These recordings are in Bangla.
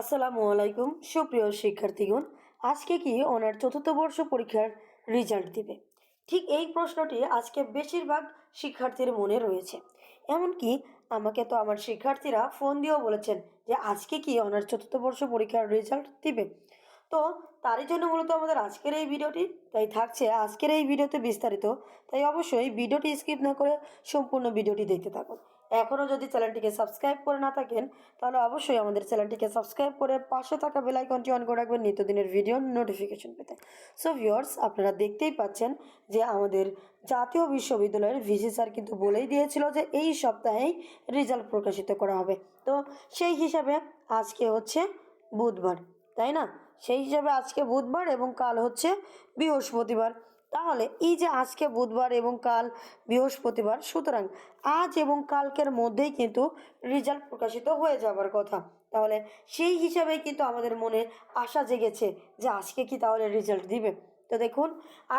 আসসালামু আলাইকুম, সুপ্রিয় শিক্ষার্থীগণ। আজকে কি ওনার চতুর্থ বর্ষ পরীক্ষার রেজাল্ট দিবে? ঠিক এই প্রশ্নটি আজকে বেশিরভাগ শিক্ষার্থীর মনে রয়েছে। এমনকি আমাকে তো আমার শিক্ষার্থীরা ফোন দিয়েও বলেছেন যে আজকে কি ওনার চতুর্থ বর্ষ পরীক্ষার রেজাল্ট দিবে। তো তারই জন্য মূলত আমাদের আজকের এই ভিডিওটি, তাই থাকছে আজকের এই ভিডিওতে বিস্তারিত। তাই অবশ্যই ভিডিওটি স্কিপ না করে সম্পূর্ণ ভিডিওটি দেখতে থাকুন। এখনও যদি চ্যানেলটিকে সাবস্ক্রাইব করে না থাকেন, তাহলে অবশ্যই আমাদের চ্যানেলটিকে সাবস্ক্রাইব করে পাশে থাকা বেল আইকনটি অন করে রাখবেন নিত্যদিনের ভিডিও নোটিফিকেশন পেতে। সো ভিউয়ার্স আপনারা দেখতেই পাচ্ছেন যে আমাদের জাতীয় বিশ্ববিদ্যালয়ের ভিসি স্যার কিন্তু বলেই দিয়েছিল যে এই সপ্তাহেই রেজাল্ট প্রকাশিত করা হবে। তো সেই হিসাবে আজকে হচ্ছে বুধবার, তাই না? সেই হিসাবে আজকে বুধবার এবং কাল হচ্ছে বৃহস্পতিবার। তাহলে এই যে আজকে বুধবার এবং কাল বৃহস্পতিবার, সুতরাং আজ এবং কালকের মধ্যেই কিন্তু রেজাল্ট প্রকাশিত হয়ে যাবার কথা। তাহলে সেই হিসাবেই কিন্তু আমাদের মনে আশা জেগেছে যে আজকে কি তাহলে রেজাল্ট দিবে। তো দেখুন,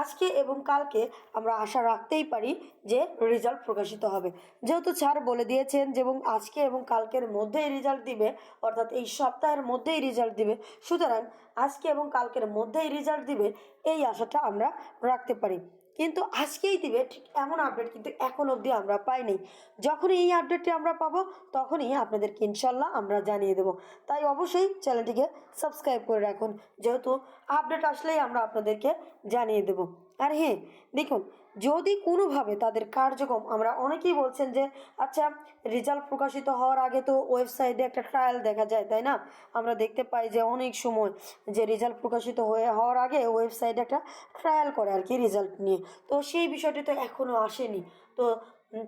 আজকে এবং কালকে আমরা আশা রাখতেই পারি যে রেজাল্ট প্রকাশিত হবে। যেহেতু স্যার বলে দিয়েছেন যে এবং আজকে এবং কালকের মধ্যেই রেজাল্ট দিবে, অর্থাৎ এই সপ্তাহের মধ্যেই রেজাল্ট দিবে, সুতরাং আজকে এবং কালকের মধ্যেই রেজাল্ট দিবে, এই আশাটা আমরা রাখতে পারি। কিন্তু আজকেই দিবে ঠিক এমন আপডেট কিন্তু এখন অবধি আমরা পাইনি। যখনই এই আপডেটটি আমরা পাবো, তখনই আপনাদেরকে ইনশাল্লাহ আমরা জানিয়ে দেব। তাই অবশ্যই চ্যানেলটিকে সাবস্ক্রাইব করে রাখুন, যেহেতু আপডেট আসলেই আমরা আপনাদেরকে জানিয়ে দেব। আর হ্যাঁ দেখুন যদি কোনোভাবে তাদের কার্যক্রম, আমরা অনেকেই বলছেন যে আচ্ছা রেজাল্ট প্রকাশিত হওয়ার আগে তো ওয়েবসাইটে একটা ট্রায়াল দেখা যায়, তাই না? আমরা দেখতে পাই যে অনেক সময় যে রেজাল্ট প্রকাশিত হয়ে, হওয়ার আগে ওয়েবসাইটে একটা ট্রায়াল করে আর কি রেজাল্ট নিয়ে। তো সেই বিষয়টি তো এখনও আসেনি। তো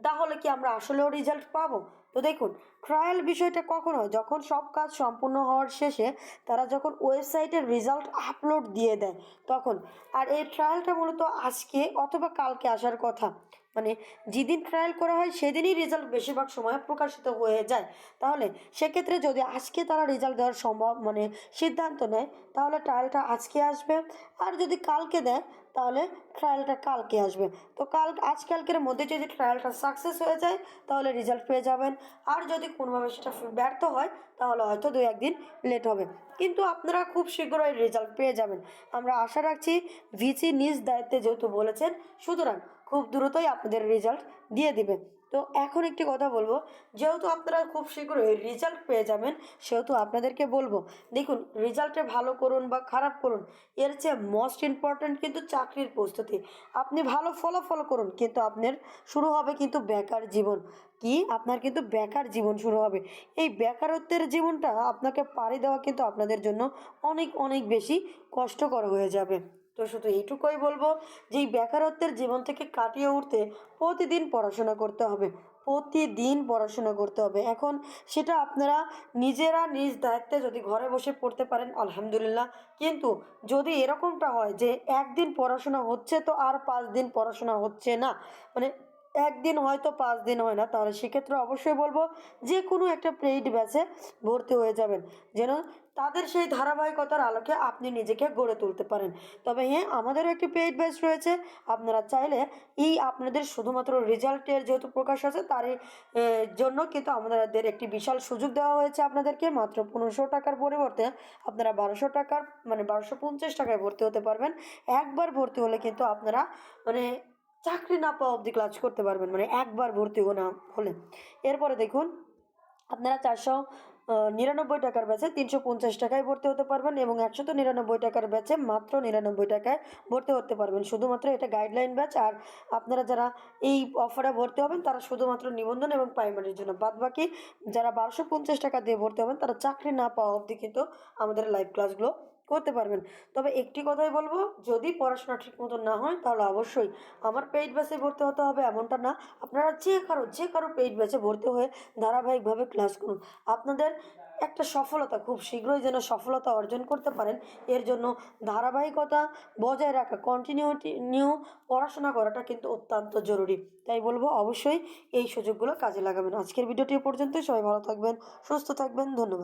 তাহলে কি আমরা আসলেও রেজাল্ট পাবো? তো দেখুন ট্রায়াল বিষয়টা কখন হয়? যখন সব কাজ সম্পূর্ণ হওয়ার শেষে তারা যখন ওয়েবসাইটের রেজাল্ট আপলোড দিয়ে দেয়, তখন। আর এই ট্রায়ালটা মূলত আজকে অথবা কালকে আসার কথা। মানে যেদিন ট্রায়াল করা হয়, সেদিনই রেজাল্ট বেশিরভাগ সময় প্রকাশিত হয়ে যায়। তাহলে সেক্ষেত্রে যদি আজকে তারা রেজাল্ট দেওয়ার সম্ভব মানে সিদ্ধান্ত নেয়, তাহলে ট্রায়ালটা আজকে আসবে। আর যদি কালকে দেয় তাহলে ট্রায়ালটা কালকে আসবে। তো কাল, আজকালকের মধ্যে যদি ট্রায়ালটা সাকসেস হয়ে যায়, তাহলে রেজাল্ট পেয়ে যাবেন। আর যদি কোনোভাবে সেটা ব্যর্থ হয়, তাহলে হয়তো দু একদিন লেট হবে। কিন্তু আপনারা খুব শীঘ্রই রেজাল্ট পেয়ে যাবেন। আমরা আশা রাখছি ভিচি নিজ দায়িত্বে যেহেতু বলেছেন, সুতরাং খুব দ্রুতই আপনাদের রেজাল্ট দিয়ে দিবে। তো এখন একটি কথা বলব, যেহেতু আপনারা খুব শীঘ্রই রেজাল্ট পেয়ে যাবেন, সেহেতু আপনাদেরকে বলব, দেখুন রেজাল্টে ভালো করুন বা খারাপ করুন, এর চেয়ে মোস্ট ইম্পর্ট্যান্ট কিন্তু চাকরির প্রস্তুতি। আপনি ভালো ফলাফল করুন, কিন্তু আপনার শুরু হবে কিন্তু বেকার জীবন। কি? আপনার কিন্তু বেকার জীবন শুরু হবে। এই বেকারত্বের জীবনটা আপনাকে পাড়ি দেওয়া কিন্তু আপনাদের জন্য অনেক অনেক বেশি কষ্টকর হয়ে যাবে। তো শুধু এইটুকুই বলব যে এই বেকারত্বের জীবন থেকে কাটিয়ে উঠতে প্রতিদিন পড়াশোনা করতে হবে। প্রতিদিন পড়াশোনা করতে হবে। এখন সেটা আপনারা নিজেরা নিজ দায়িত্বে যদি ঘরে বসে পড়তে পারেন, আলহামদুলিল্লাহ। কিন্তু যদি এরকমটা হয় যে একদিন পড়াশোনা হচ্ছে তো আর পাঁচ দিন পড়াশোনা হচ্ছে না মানে একদিন হয়তো পাঁচ দিন হয় না, তাহলে সেক্ষেত্রে অবশ্যই বলব যে কোনো একটা পেইড ব্যাচে ভর্তি হয়ে যাবেন। যেন তাদের সেই ধারাবাহিকতার আলোকে আপনি নিজেকে গড়ে তুলতে পারেন। তবে হ্যাঁ আমাদেরও একটি পেইড ব্যাচ রয়েছে। আপনারা চাইলে এই আপনাদের শুধুমাত্র রেজাল্টের যেহেতু প্রকাশ আছে, তারই জন্য কিন্তু আমাদের একটি বিশাল সুযোগ দেওয়া হয়েছে আপনাদেরকে। মাত্র পনেরোশো টাকার পরিবর্তে আপনারা বারোশো টাকার মানে বারোশো পঞ্চাশ টাকায় ভর্তি হতে পারবেন। একবার ভর্তি হলে কিন্তু আপনারা মানে চাকরি না পাওয়া অবধি ক্লাস করতে পারবেন। মানে একবার ভর্তি না হলে। এরপরে দেখুন, আপনারা চারশো নিরানব্বই টাকার ব্যাচে তিনশো পঞ্চাশ টাকায় ভর্তি হতে পারবেন এবং একশত নিরানব্বই টাকার ব্যাচে মাত্র নিরানব্বই টাকায় ভর্তি হতে পারবেন। শুধুমাত্র এটা গাইডলাইন ব্যাচ আর আপনারা যারা এই অফারে ভর্তি হবেন, তারা শুধুমাত্র নিবন্ধন এবং প্রাইমারির জন্য। বাদ বাকি যারা বারোশো পঞ্চাশ টাকা দিয়ে ভর্তি হবেন, তারা চাকরি না পাওয়া অবধি কিন্তু আমাদের লাইভ ক্লাসগুলো করতে পারবেন। তবে একটি কথাই বলব, যদি পড়াশোনা ঠিক মতো না হয়, তাহলে অবশ্যই আমার পেইড ব্যাচে ভর্তি হতে হবে, এমনটা না। আপনারা যে কারও যে কারও পেইড ব্যাচে ভর্তি হয়ে ধারাবাহিকভাবে ক্লাস করুন। আপনাদের একটা সফলতা, খুব শীঘ্রই যেন সফলতা অর্জন করতে পারেন। এর জন্য ধারাবাহিকতা বজায় রাখা কন্টিনিউটি নিউ পড়াশোনা করাটা কিন্তু অত্যন্ত জরুরি। তাই বলব, অবশ্যই এই সুযোগগুলো কাজে লাগাবেন। আজকের ভিডিওটি পর্যন্ত সবাই ভালো থাকবেন, সুস্থ থাকবেন। ধন্যবাদ।